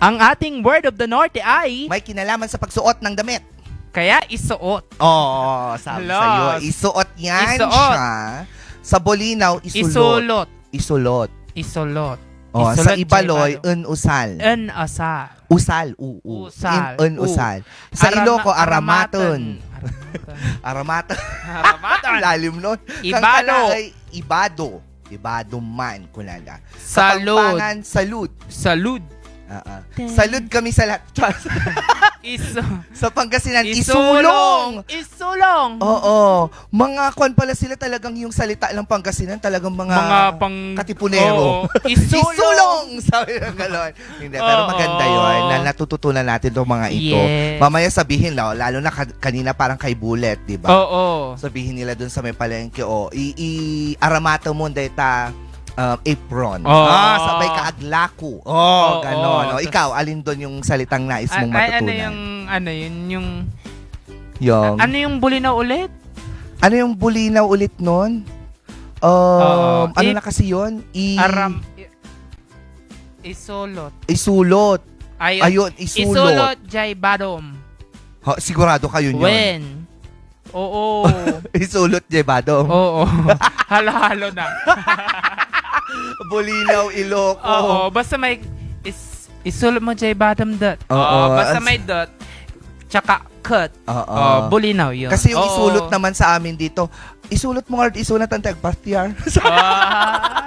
Ang ating word of the Norte ay May kinalaman sa pagsuot ng damit. kaya isuot. Oo, sabi Hala. sa'yo. Isuot yan Isuot. siya. Sa Bolinaw, isulot. Isulot. Isulot. Isulot. Oh, Isulot, sa Ibaloy, unusal. En asa. Usal, uu. Usal, In, unusal. Sa Arama- Iloco, aramaton. Aramaton. Aramaton. Lalim nun. Ibado. Ay ibado. Ibado man, kunala. Sa Salud. Pampangan, salud. Salud. Ah, ah. Salud kami sa lahat. Iso. sa Pangasinan, Isulong. isulong. Oo. Mga kwan pala sila talagang yung salita ng Pangasinan, talagang mga, Mga pang... katipunero. Oo. Isulong. Isulong! Sabi ng galon. Hindi, pero Oo. maganda yun na natututunan natin itong mga ito. Yes. Mamaya sabihin, no, lalo na ka- kanina parang kay Bullet, di ba? Oo. Sabihin nila dun sa may palengke, o, i, i aramata mo data um, apron. Oo. Ah, sabay ka aglaku. Oh, Oo. ganon. O, Tas- ikaw, alin doon yung salitang nais mong Ay, matutunan? ano yung... Ano yun? Yung... Yung, Ano yung bulinaw ulit? ano yung bulinaw ulit nun? Um, Oo. ano I- na kasi yun? I, Aram... i- Isolot. isulot. Ayun. Ayun, isulot. Isulot jay badom. Ha, sigurado kayo yun. When? Oo. Isulot, Jebado. Oo. Halo-halo na. Bulinaw, Iloko. Oo. Basta may... Is, isulot mo jay bottom dot. Oo. Oo. Basta As- may dot. Tsaka cut. Oo. Oh, bulinaw yun. Kasi yung Oo. isulot naman sa amin dito, isulot mo nga, isulat ang tagpastyar. Ah.